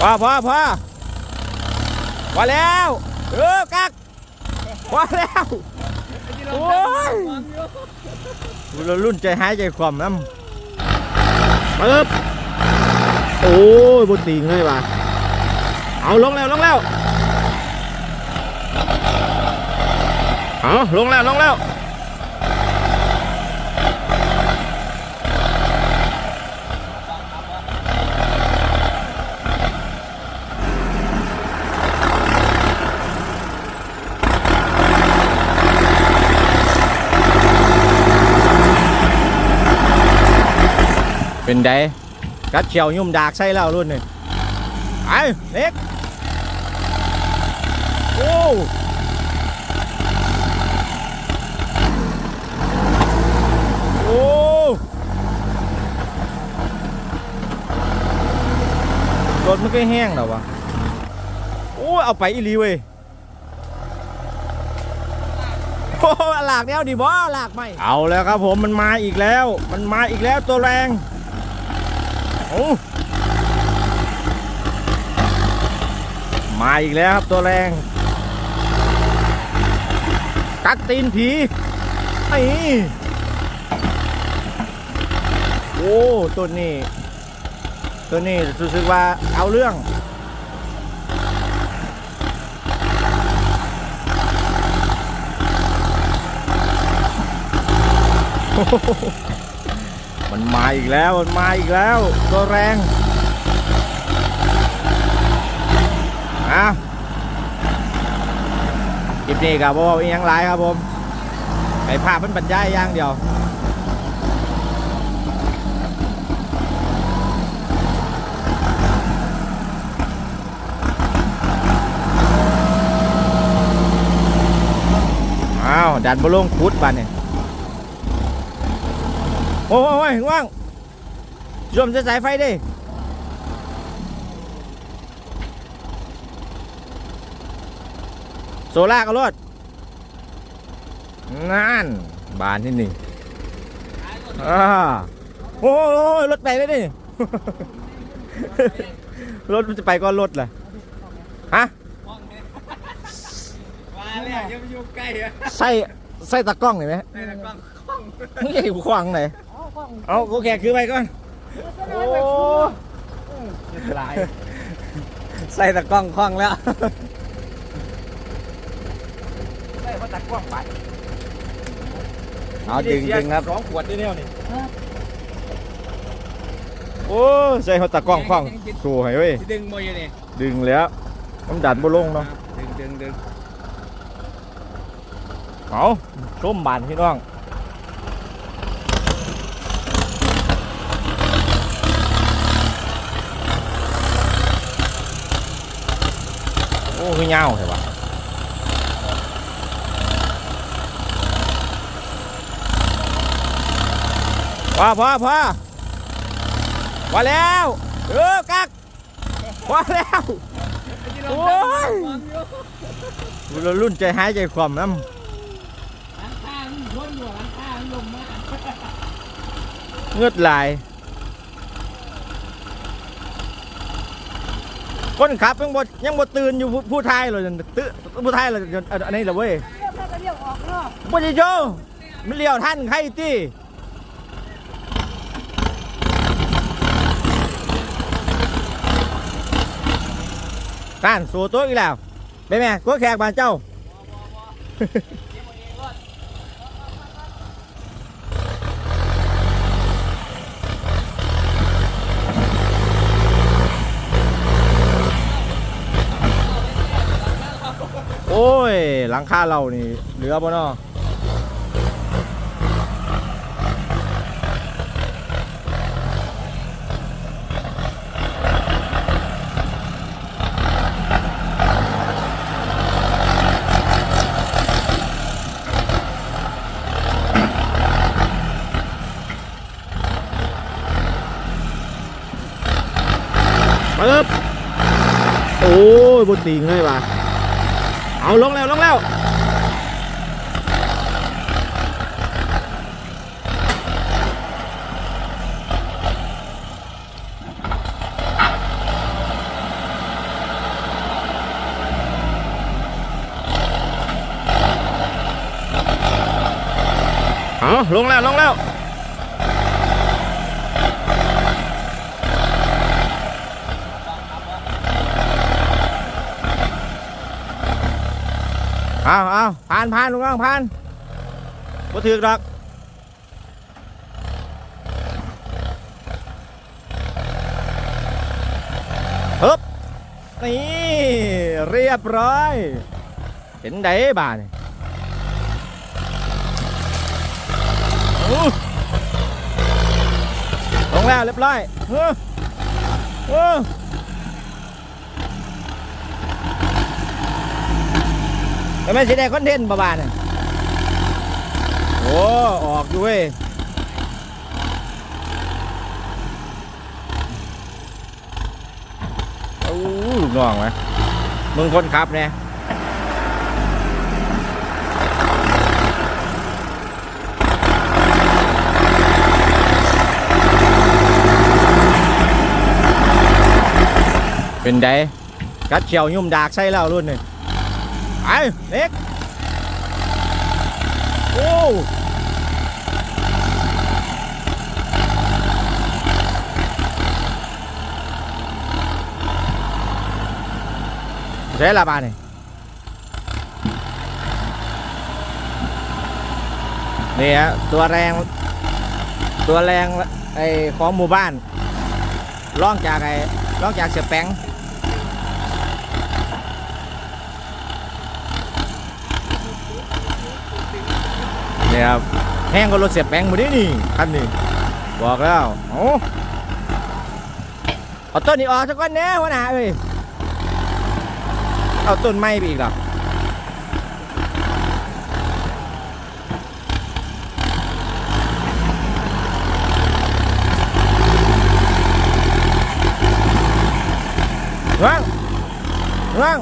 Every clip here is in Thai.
พอพอพอพอแล้วเออกักพอแล้วโอ้ยเรารุ่นใจหายใจความน้ำปึ๊บโอ้ยบนตีงเลยว่ะเอาลงแล้วลงแล้วเอาลงแล้วลงแล้ว เป็นไดกัดเขียวยุ่มดากใส่แล้วรุ่นนี่ไอ้เล็กโอ้โอ้รถมันก็แห้งแล้ววะโอ้เอาไปอีลีเว้ยโอ้หลากแล้วดิบอหลากไม่เอาแล้วครับผมมันมาอีกแล้ว มันมาอีกแล้วตัวแรง มาอีกแล้วครับตัวแรง กัดตีนผี ไอ้โอ้ตัวนี้ ตัวนี้รู้สึกว่าเอาเรื่อง มันมาอีกแล้ว มันมาอีกแล้ว ตัวแรงอะคลิปนี้กับว่าอีกยังไรครับผมไอภาพมันบรรยายอย่างเดียวอ้าวดันบอลลงคุดบ้านเนี่ย โอ้ยว่างรวมจะสายไฟดิโซล่าก็รถนั่น บานที่นี่อ่าโอ้ยรถไปเลยดิรถมันจะไปก็รถแหละฮะมาแล้วยังไม่อยู่ใกล้อะใส่ใส่ตะกล้องเห็นไหมในตะกล้องมึงจะอยู่ขวางไหน เอาโอเคคือไปก่อนโอ้หลายใส่ตะกล้องคล้องแล้วได้เพราะตะกล้องไปเอาดึงดึงครับสองขวดด้วยเนี่ยนี่โอ้ใส่เขาตะกล้องคล้องสู้ให้เว้ยสิดึงมวยอยู่นี่ดึงแล้วมันดันบ่ลงเนาะดึงดึงดึงเอาส้มบานพี่น้อง โอ้คือเงาใช่ปะพอพอพอพอแล้วเออกักพอแล้วโอ้ยเรารุ่นใจหายใจความน้ำหลังคามันชนอยู่หลังคามันลมมากเงือดไหลาย คนขับยังบ่ยังบ่ตื่นอยู่ผู้ผู้ไทยเลยตื้อผู้ไทยเลยจนอันนี้แหละเว้ยเรียกแม่ก็เรียกออกเนาะบ่ได้โจมันเลี้ยวท่านใครตีการสู่ตัวอีกแล้วไปแม่กัวแขกบ้านเจ้า โอ้ย หลังคาเรานี่ เหลือบ่เนาะปึ๊บโอ้ยบนตีงเลยว่ะ เอาลงแล้วลงแล้วเอาลงแล้วลงแล้ว เอาเอาผ่านผ่านลุงน้องผ่านบ่ถือกดอกฮึบนี่เรียบร้อย เห็นไดบ้านลงแล้วเรียบร้อยเฮ้อเฮ้อ ทำไมสิได้คอนเทนต์บ้าๆเนี่ยโอ้ ออกอยู่เว้ยโอ้ลูกน้องไหมมึงคนขับเนี่ยเป็นไดกัดเฉียวยุ่มดากใส่แล้วรุ่นนี่ ไปเล็ก โอ้ใช่ละบาทนี่นี่ฮะตัวแรง ตัวแรงไอ้ของหมู่บ้านล่องจากไอ้ล่องจากเสียแป้ง นี่ครับแห้งก็รถเสียแป้งหมดนี่นี่คันนี้บอกแล้วโอ้เอาต้นนี้ออกสักก้อนแน่วหน้าเอ้ยเอาต้นไม้ไปอีกเหรอว่างว่าง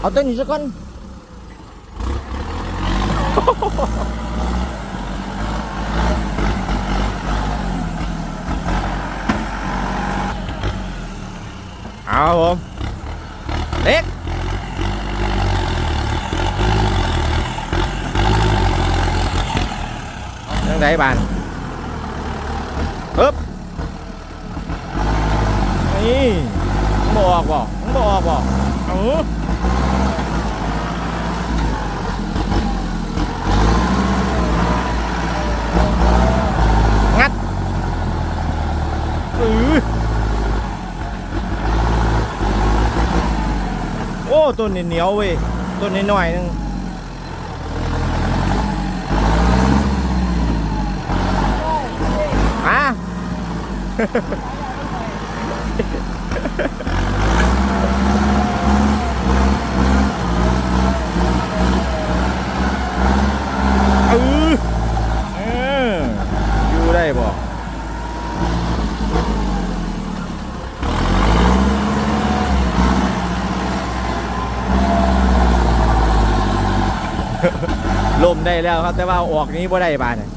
เอาต้นนี้สักก้อน เอาครับผมเล็กยังไงบานปึ๊บนี่มึงบอกบ่มึงบอกบ่เอางัดอือ โอ้ ต้นเหนียวเว้ยต้นนี้หน่อยๆนึงอะ เออเอออยู่ได้บ่ ลมได้แล้ว ครับแต่ว่าเอาอกนี้บ่ได้บานเนี่ย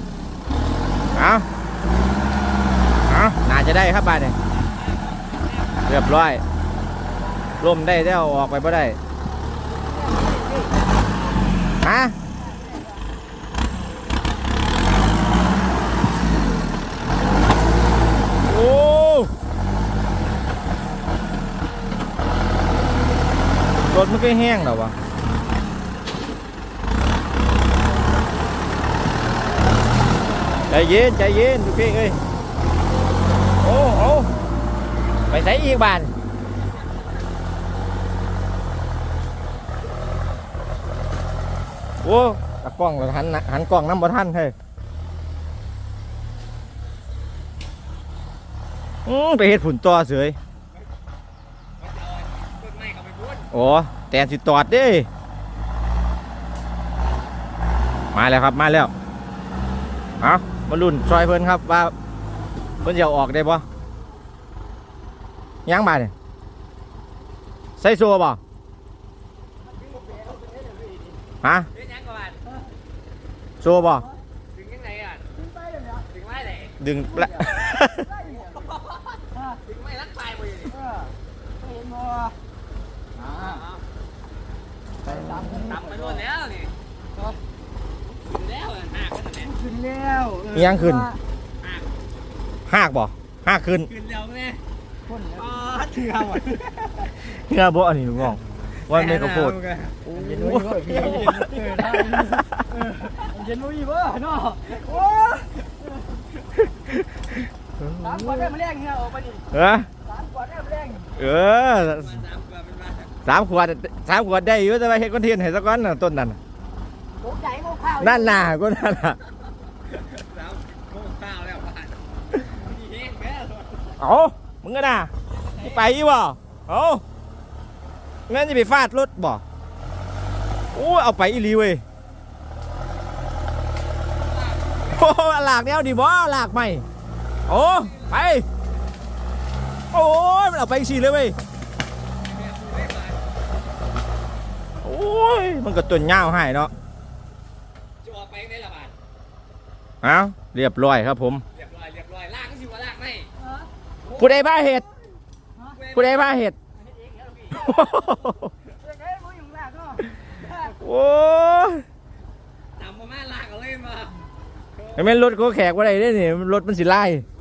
เอาเอาน่าจะได้ครับบานเนี่ยเรียบร้อยลมได้แต่เอาออกไปบ่ได้ฮะโอ้รถมันก็แห้งแล้ววะ ใจเย็นใจเย็นทุกพี่เอ้ยโอ้โอ้ไปใส่อีกบานโอ้ตะกล้องเราหันหันกล้องน้ำบ่ทันเฮ้ยอืมไปเฮ็ดผุนต่อเสยโอ้แตนสิตอดด้มาแล้วครับ มาแล้ว เอา มาลุ่นซอยเพิ่นครับว่าเพิ่นจะเอาออกได้บ่ยังมาเนี่ยใส่ซัวบ่ฮะเป็นยังก่อนซัวบ่ถึงยังไงอะถึงไม้เลยถึงไม้ไหนดึงละถึงไม้รักตายหมดเลยดิเห็นบ่ตำไปโดนแล้วนี่ถึงแล้วหักกันนั่นแหละ ขึ้นแล้ว อิห ยังขึ้น หากบ่หากขึ้นขึ้นแล้วแม่คนอ๋อเถื่อหมดเงาบ่อันนี้ลุงน้องว่าไม่กระโพดเย็นมุ้ยบ่พี่เย็นเออได้เออเย็นมุ้ยบ่เนาะโอ้สามขวดได้มาแรงเฮียออกไปดิเออสามขวดได้มาแรงเออสามขวดสามขวดได้อยู่แต่ว่าเฮ็ดคอนเทนต์ให้ซะก่อนน่ะต้นนั้นน่ะโอ้ใหญ่โอ้ข้าวนั่นน่ะก็นั่นน่ะ แล้วโอ้ข้าวแล้วผ่านนี่เฮ้แม่ เอ้ามึงก็น่ะสิไปอีบ่เอ้างั้นจะไปฟาดรถบ่โอ้เอาไปอีหลีเว้ยโอ้หลากแนวดีบ่หลากใหม่โอ้ไปโอ้ยมันเอาไปสิเลยเว้ยโอ้ยมันก็ต้นยาวให้เนาะจะออกไปได้ละบาทเอ้าเรียบร้อยครับผม ผู้ใดพาเห็ดผู้ใดพาเห็ด โอ้ยตามมาแม่ลากเอาเลยมาไอ้แม่นรถเขาแขกว่าไรได้นี่รถมันสิไล่โ